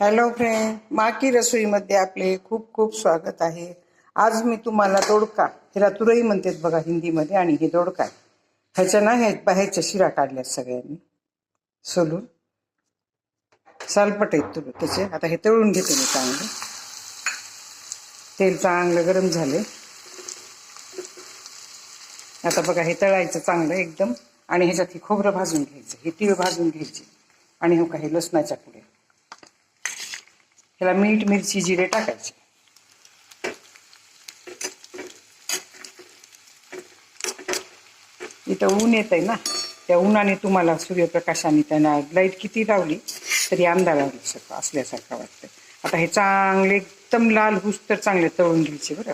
Hello friend माकी रसोईमध्ये आपले खूप खूप स्वागत आहे. आज मी तुम्हाला दोडका. ह्याला तुरई म्हणतात बघा हिंदीमध्ये आणि हे दोडका ह्याच्या ना ह्या बाहेरच्या शिरा काढल्यात सगळ्यांनी. सोलून. सालपट आहेत तुला त्याचे. आता हे तळून घेते मी चांगलं. तेल चांगलं गरम झाले. आता बघा हे तळायचं चांगलं एकदम. आणि ह्याच्यात हे खोबरं भाजून घ्यायचं. हे तीळ भाजून घ्यायचे. आणि हो काही लसणाच्या त्याला मीठ मिरची जिरे टाकायचे. इथं ऊन येत आहे ना त्या उन्हाने तुम्हाला सूर्यप्रकाशाने त्यांना लाइट किती लावली तरी अंधार लागू शकतो असल्यासारखं वाटतं आता हे चांगले एकदम लाल हुस तर चांगले तळून घ्यायचे बरं.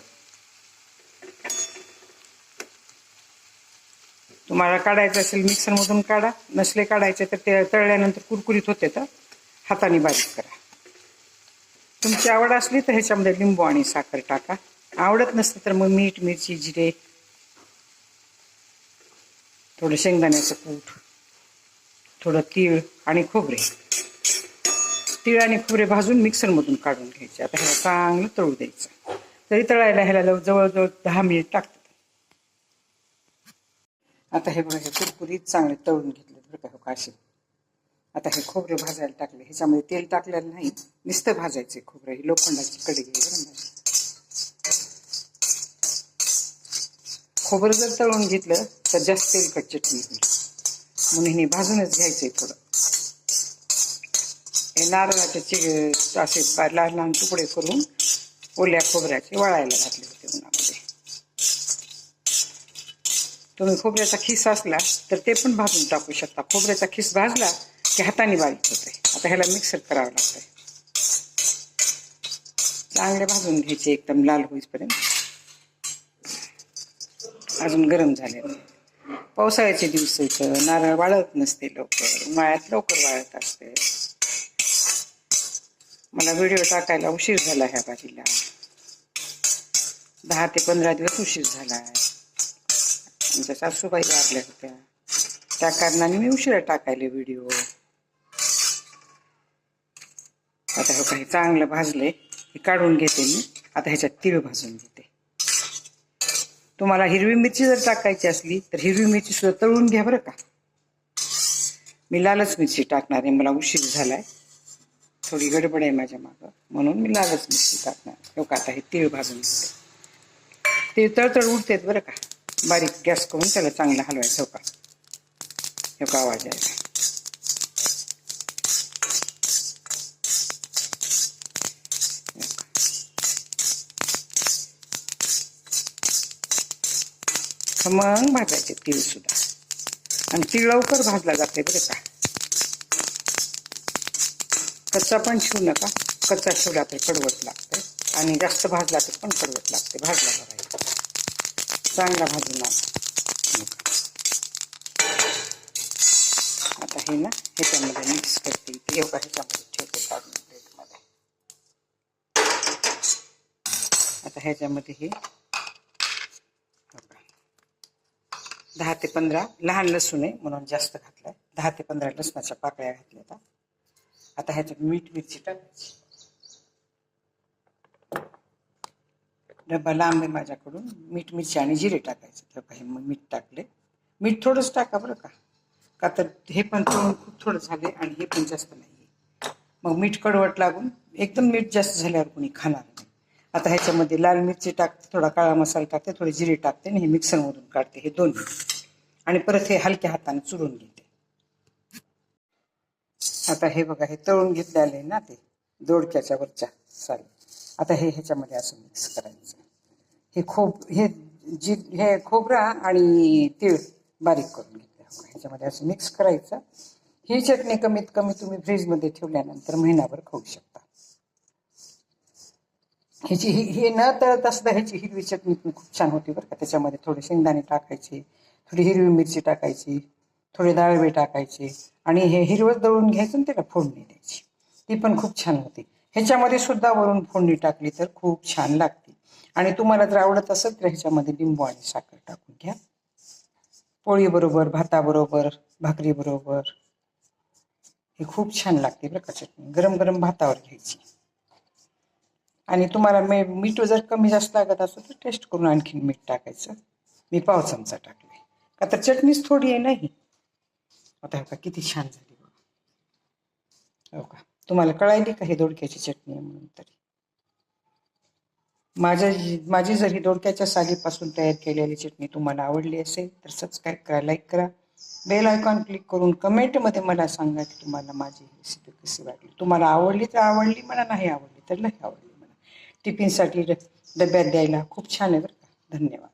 तुम्हाला काढायचं असेल मिक्सरमधून काढा. नसले काढायचे तर ते तळल्यानंतर कुरकुरीत होते तर हाताने बारीक करा. तुमची आवड असली तर ह्याच्यामध्ये लिंबू आणि साखर टाका. आवडत नसतं तर मग मीठ मिरची जिरे थोडं शेंगदाण्याचं कूट थोडं तीळ आणि खोबरे. तीळ आणि खोबरे भाजून मिक्सरमधून काढून घ्यायचे. आता ह्याला चांगलं तळू द्यायचं. तरी तळायला ह्याला लव- जवळजवळ दहा मिनिट टाकतात आता हे बघा हे कुरकुरीत चांगले तळून घेतले बरं का हो काशी आता हे खोबरं भाजायला टाकले. ह्याच्यामध्ये तेल टाकलेलं नाही. नुसतं भाजायचं खोबरं. ही लोखंडाची कडी आहे बरं खोबरं जर तळून घेतलं तर जास्त तेलकट चटणी होईल? म्हणून हे भाजूनच घ्यायचंय थोडं. हे नारळाचे चिग असे लहान लहान तुकडे करून ओल्या खोबऱ्याचे वळायला घातले होते उन्हामध्ये. तुम्ही खोबऱ्याचा खिस असला तर ते पण भाजून टाकू शकता. खोबऱ्याचा खिस भाजला की हाताने बारीक होते आता ह्याला मिक्सर करावं लागतंय. चांगले भाजून घ्यायचे एकदम लाल होईपर्यंत. अजून गरम झाले पावसाळ्याचे दिवस इथं नारळ वाळत नसते लवकर. उन्हाळ्यात लवकर वाळत असते. मला व्हिडिओ टाकायला उशीर झाला ह्या भाजीला दहा ते पंधरा दिवस उशीर झाला आमच्या सासूबाई वारल्या होत्या. त्या कारणाने मी उशिरा टाकायले व्हिडिओ. आता हे काही चांगलं भाजले हे काढून घेते मी. आता ह्याच्यात तीळ भाजून घेते. तुम्हाला हिरवी मिरची जर टाकायची असली तर हिरवी मिरची सुद्धा तळून घ्या बरं का. मी लालच मिरची टाकणार आहे मला उशीर झालाय. थोडी गडबड आहे माझ्या मागं म्हणून मी लालच मिरची टाकणार. लोक का आता हे तीळ भाजून घेते. तीळ तळतळ उठतेत बरं का. बारीक गॅस करून त्याला चांगलं हलवायचं हो का. आवाज आहे मग भाजायचे तीळ सुद्धा. आणि तीळ लवकर भाजला जाते बरं का. कच्चा पण शिवू नका. कच्चा शिवला तर कडवत लागते. आणि जास्त भाजला तर पण कडवत लागते. भाजला बघायचा चांगला भाजून आता हे ना ह्याच्यामध्ये मिक्स करते. एवढा ह्याच्यामध्ये ठेवते काढून प्लेटमध्ये आता ह्याच्यामध्ये हे बघा. दहा ते पंधरा लहान लसूण आहे म्हणून जास्त घातलाय. दहा ते पंधरा लसणाच्या पाकळ्या घातल्या आता. आता ह्याच्यात मीठ मिरची टाकायची. डब्बा लांब आहे माझ्याकडून. मीठ मिरची आणि जिरे टाकायचे. तर काही मग मीठ टाकले. मीठ थोडंच टाका बरं का. का तर हे पण थोडं खूप थोडं झाले आणि हे पण जास्त नाही. मग मीठ कडवट लागून एकदम मीठ जास्त झाल्यावर कोणी खाणार नाही. आता ह्याच्यामध्ये लाल मिरची टाकते थोडा काळा मसाला टाकते थोडे जिरे टाकते आणि हे मिक्सरमधून काढते. हे दोन आणि परत हे हलक्या हाताने चुरून घेते. आता हे बघा हे तळून घेतलेले आहे ना ते दोडक्याच्या वरच्या साल. आता हे ह्याच्यामध्ये असं मिक्स करायचं. हे खोब हे जी हे खोबरा आणि तीळ बारीक करून घेतलं ह्याच्यामध्ये असं मिक्स करायचं. ही चटणी कमीत कमी तुम्ही फ्रीजमध्ये ठेवल्यानंतर महिनाभर खाऊ शकता. ह्याची ही हे न तळत असता ह्याची हिरवी चटणी पण खूप छान होती बरं का. त्याच्यामध्ये थोडे शेंगदाणे टाकायचे थोडी हिरवी मिरची टाकायची थोडे डाळवे टाकायचे आणि हे हिरवं दळून घ्यायचं आणि त्याला फोडणी द्यायची. ती पण खूप छान होती. ह्याच्यामध्ये सुद्धा वरून फोडणी टाकली तर खूप छान लागते. आणि तुम्हाला जर आवडत असेल तर ह्याच्यामध्ये लिंबू आणि साखर टाकून घ्या. पोळीबरोबर भाताबरोबर भाकरीबरोबर ही खूप छान लागते बरं का चटणी. गरम गरम भातावर घ्यायची. आणि तुम्हाला मे मीठ जर कमी जास्त लागत असेल तर टेस्ट करून आणखीन मीठ टाकायचं. मी पाव चमचा टाकले. का तर चटणीच थोडी आहे नाही. आता हो का किती छान झाली बघा. हो का तुम्हाला कळायली का हे दोडक्याची चटणी आहे म्हणून तरी? माझ्या माझी जर ही दोडक्याच्या सालीपासून तयार केलेली चटणी तुम्हाला आवडली असेल तर सबस्क्राईब करा लाईक करा. बेल आयकॉन क्लिक करून कमेंटमध्ये मला सांगा की तुम्हाला माझी रेसिपी कशी वाटली. तुम्हाला आवडली तर आवडली मला नाही आवडली तर नाही आवडली मला टिफिनसाठी डब्यात द्यायला खूप छान आहे बरं का. धन्यवाद.